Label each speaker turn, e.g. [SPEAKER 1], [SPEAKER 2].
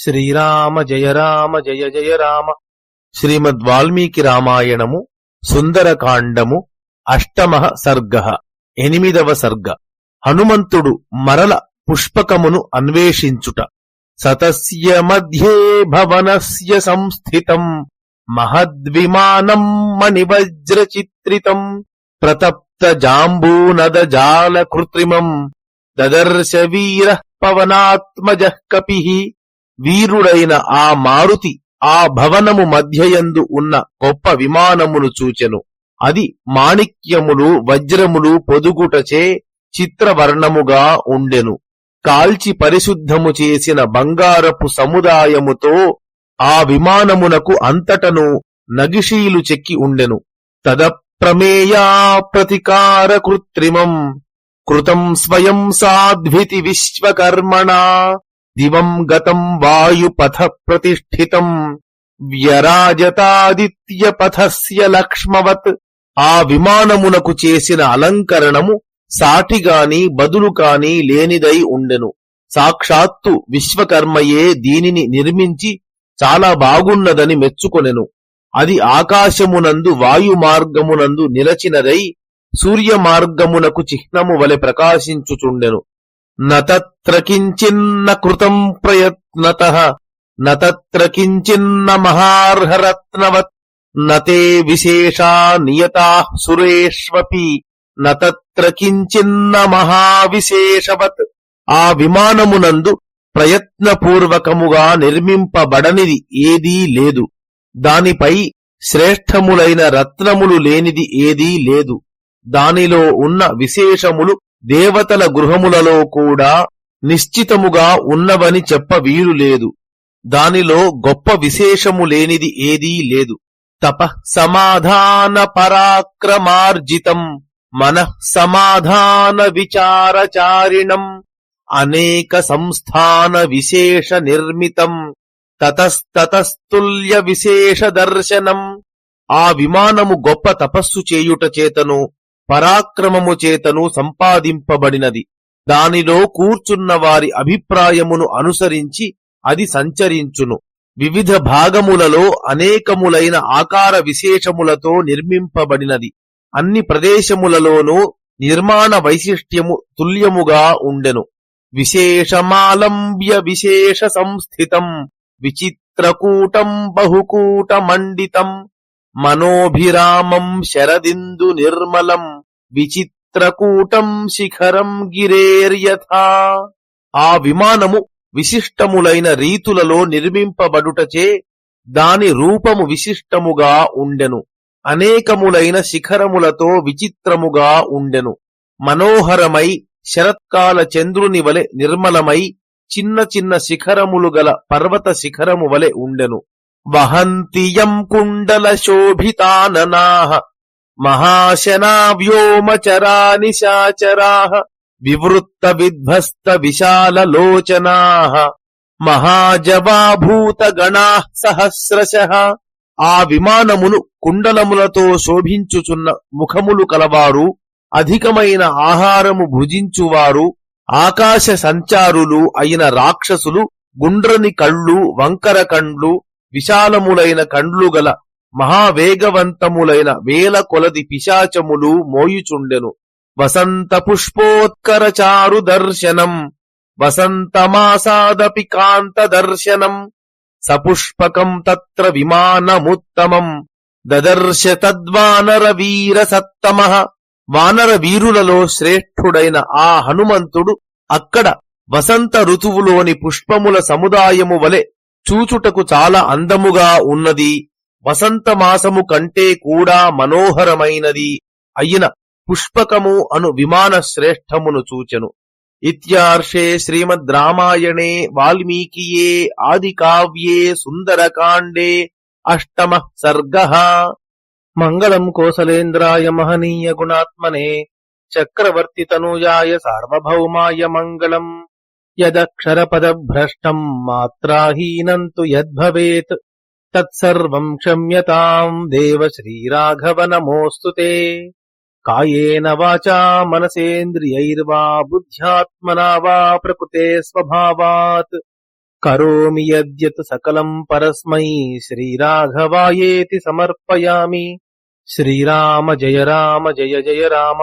[SPEAKER 1] శ్రీరామ జయ రామ జయ జయ రామ. శ్రీమద్ వాల్మీకి రామాయణము సుందరకాండము అష్టమ సర్గ ఎనిమిదవ సర్గ. హనుమంతుడు మరల పుష్పకమును అన్వేషించుట. సతస్య మధ్యే భవనస్య సంస్థితం. మహద్విమానం మణివజ్రచిత్రితం. ప్రతప్త జాంబూనదజాల కృత్రిమం. దదర్శ వీర పవనాత్మజ కపి. వీరుడైన ఆ మారుతి ఆ భవనము మధ్యయందు ఉన్న గొప్ప విమానమును చూచెను. అది మాణిక్యములు వజ్రములు పొదుగుటచే చిత్రవర్ణముగా ఉండెను. కాల్చి పరిశుద్ధము చేసిన బంగారపు సముదాయముతో ఆ విమానమునకు అంతటను నగిషీలు చెక్కి ఉండెను. తదప్రమేయా ప్రతికార కృత్రిమం కృతం స్వయం సాధ్వితి విశ్వకర్మణ. దివం గతం వాయుపథ ప్రతిష్ఠితం వ్యరాజతాదిత్య పథస్య లక్ష్మవత్ ఆ విమానమునకు చేసిన అలంకరణము సాటిగాని బదులు కాని లేనిదై ఉండెను సాక్షాత్తు విశ్వకర్మయే దీనిని నిర్మించి చాలా బాగున్నదని మెచ్చుకొనెను అది ఆకాశమునందు వాయు మార్గమునందు నిలచినదై సూర్య మార్గమునకు చిహ్నము వలె ప్రకాశించుచుండెను నత్ర కించిన్న కృతం ప్రయత్నత నత్ర కించిన్న మహార్హరత్నవత్ నతే విశేషా నియతా సురేష్వపి నత్ర కించిన్న మహావిశేషవత్. ఆ విమానమునందు ప్రయత్నపూర్వకముగా నిర్మింపబడనిది ఏదీ లేదు. దానిపై శ్రేష్టములైన రత్నములు లేనిది ఏదీ లేదు. దానిలో ఉన్న విశేషములు దేవతల గృహములలో కూడా నిశ్చితముగా ఉన్నవని చెప్ప వీలు లేదు. దానిలో గొప్ప విశేషము లేనిది ఏదీ లేదు. తప సమాధాన పరాక్రమార్జితం మనః సమాధాన విచారచారిణం అనేక సంస్థాన విశేష నిర్మితం తతస్తతస్తుల్య విశేష దర్శనం ఆ విమానము గొప్ప తపస్సు చేయుట చేతను పరాక్రమము చేతను సంపాదింపబడినది. దానిలో కూర్చున్న వారి అభిప్రాయమును అనుసరించి అది సంచరించును. వివిధ భాగములలో అనేకములైన ఆకార విశేషములతో నిర్మింపబడినది. అన్ని ప్రదేశములలోనూ నిర్మాణ వైశిష్ట్యము తుల్యముగా ఉండెను. విశేషమాలంబ్య విశేష సంస్థితం విచిత్రకూటం బహుకూట మండితం మనోభిరామం శరదిందు నిర్మలం. విచిత్రకూటం శిఖరం గిరేర్యథా. ఆ విమానము విశిష్టములైన రీతులలో నిర్మింపబడుటచే దాని రూపము విశిష్టముగా ఉండెను. అనేకములైన శిఖరములతో విచిత్రముగా ఉండెను. మనోహరమై శరత్కాల చంద్రుని వలె నిర్మలమై చిన్న చిన్న శిఖరములు గల పర్వత శిఖరము వలె ఉండెను. వహంతియం కుండల శోభితాననాహ. మహాశనా వ్యోమచరా నిశాచరాహ వివృత్త విధ్వస్త విశాల లోచనాహ మహాజవాభూత గణా సహస్రశ ఆ విమానమును కుండలములతో శోభించుచున్న ముఖములు కలవారు అధికమైన ఆహారము భుజించువారు ఆకాశ సంచారులు అయిన రాక్షసులు గుండ్రని కళ్ళు వంకర కండ్లు విశాలములైన కండ్లు గల మహావేగవంతములైన వేల కొలది పిశాచములు మోయుచుండెను. వసంత పుష్పోత్కర చారు దర్శనం వసంతమాసాదపి కాంత దర్శనం. సపుష్పకం తత్ర విమానముత్తమం. దదర్శ తద్వానర వీర సత్తమ. వానర వీరులలో శ్రేష్ఠుడైన ఆ హనుమంతుడు అక్కడ వసంత ఋతువులోని పుష్పముల సముదాయము వలె చూచుటకు చాలా అందముగా ఉన్నది. వసంత మాసము కంటే కూడా మనోహరమైనది అయిన పుష్పకము అను విమాన శ్రేష్టమును చూచెను. ఇత్యార్షే శ్రీమద్ రామాయణే వాల్మీకియే ఆది కావ్యే సుందరకాండే అష్టమ సర్గ. మంగళం కోసలేంద్రాయ మహనీయ గుణాత్మనే చక్రవర్తి తనూజాయ సార్వభౌమాయ మంగళం. యదక్షరపదభ్రష్టం మాత్రాహీనం మాత్రాహీనంతు యద్భవేత్. తత్సర్వం క్షమ్యతాం దేవ శ్రీరాఘవ నమోऽस्तु తే కాయేన వాచా మనసేంద్రియైర్వా బుద్ధ్యాత్మనా వా ప్రకృతే స్వభావాత్ కరోమి యద్యత్ సకలం పరస్మై శ్రీరాఘవాయేతి సమర్పయామి శ్రీరామ జయ రామ జయ జయ రామ